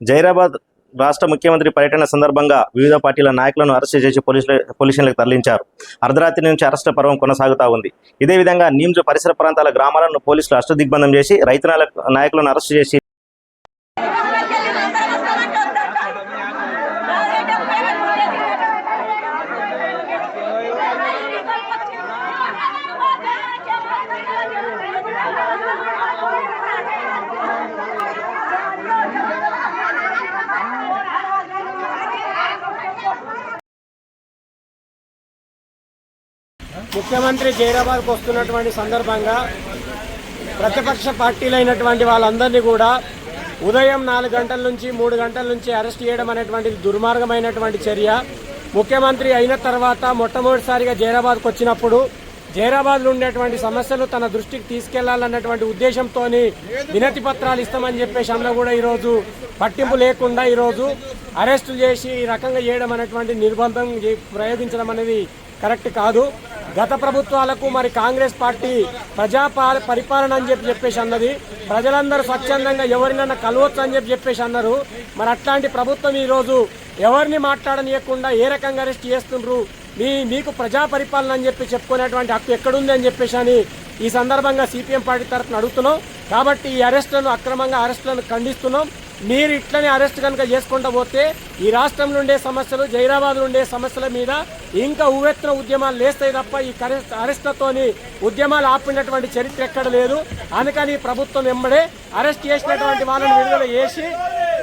జైరాబాద్ రాష్ట్ర ముఖ్యమంత్రి పర్యటన సందర్భంగా వివిధ పార్టీల నాయకులను అరెస్టు చేసి పోలీసులు పోలీసులకు తరలించారు. అర్ధరాత్రి నుంచి అరెస్టు పర్వం కొనసాగుతా ఉంది. ఇదే విధంగా నీమ్స్ పరిసర ప్రాంతాల గ్రామాలను పోలీసులు అష్టదిగ్బంధం చేసి రైతు నాయకులను అరెస్టు చేసి ముఖ్యమంత్రి జైరాబాద్కు వస్తున్నటువంటి సందర్భంగా ప్రతిపక్ష పార్టీలైనటువంటి వాళ్ళందరినీ కూడా ఉదయం నాలుగు గంటల నుంచి మూడు గంటల నుంచి అరెస్ట్ చేయడం అనేటువంటిది దుర్మార్గమైనటువంటి చర్య. ముఖ్యమంత్రి అయిన తర్వాత మొట్టమొదటిసారిగా జైరాబాద్కు వచ్చినప్పుడు జైరాబాద్లో ఉండేటువంటి సమస్యలు తన దృష్టికి తీసుకెళ్ళాలన్నటువంటి ఉద్దేశంతో వినతి పత్రాలు ఇస్తామని చెప్పేసి అందరూ కూడా ఈరోజు పట్టింపు లేకుండా ఈరోజు అరెస్టు చేసి ఈ రకంగా చేయడం అనేటువంటి నిర్బంధం ప్రయోగించడం అనేది కరెక్ట్ కాదు. గత ప్రభుత్వాలకు మరి కాంగ్రెస్ పార్టీ ప్రజాపాల పరిపాలన అని చెప్పి చెప్పేసి అన్నది. ప్రజలందరూ స్వచ్ఛందంగా ఎవరినన్నా కలవచ్చు అని చెప్పి చెప్పేసి అన్నారు. మరి అట్లాంటి ప్రభుత్వం ఈరోజు ఎవరిని మాట్లాడనీయకుండా ఏ రకంగా అరెస్ట్ చేస్తుండ్రు? మీ మీకు ప్రజా పరిపాలన అని చెప్పి చెప్పుకునేటువంటి హక్కు ఎక్కడుంది అని చెప్పేసి అని ఈ సందర్భంగా సిపిఎం పార్టీ తరఫున అడుగుతున్నాం. కాబట్టి ఈ అరెస్టులను అక్రమంగా అరెస్టులను ఖండిస్తున్నాం. మీరు ఇట్లనే అరెస్ట్ కనుక చేసుకుంటూ పోతే ఈ రాష్ట్రంలో ఉండే సమస్యలు జైరాబాద్ ఉండే సమస్యల మీద ఇంకా ఉవ్వెత్తున ఉద్యమాలు లేస్తాయి తప్ప ఈ అరెస్ట్లతోని ఉద్యమాలు ఆపినటువంటి చరిత్ర ఎక్కడ లేదు. అందుకని ప్రభుత్వం వెంబడే అరెస్ట్ చేసినటువంటి వాళ్ళని విడుదల చేసి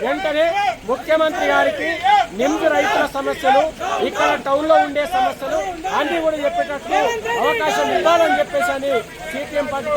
వెంటనే ముఖ్యమంత్రి గారికి నిమ్స్ రైతుల సమస్యలు ఇక్కడ టౌన్లో ఉండే సమస్యలు అన్ని కూడా చెప్పేటట్లు అవకాశం ఇవ్వాలని చెప్పేసి అని సిపిఎం పార్టీ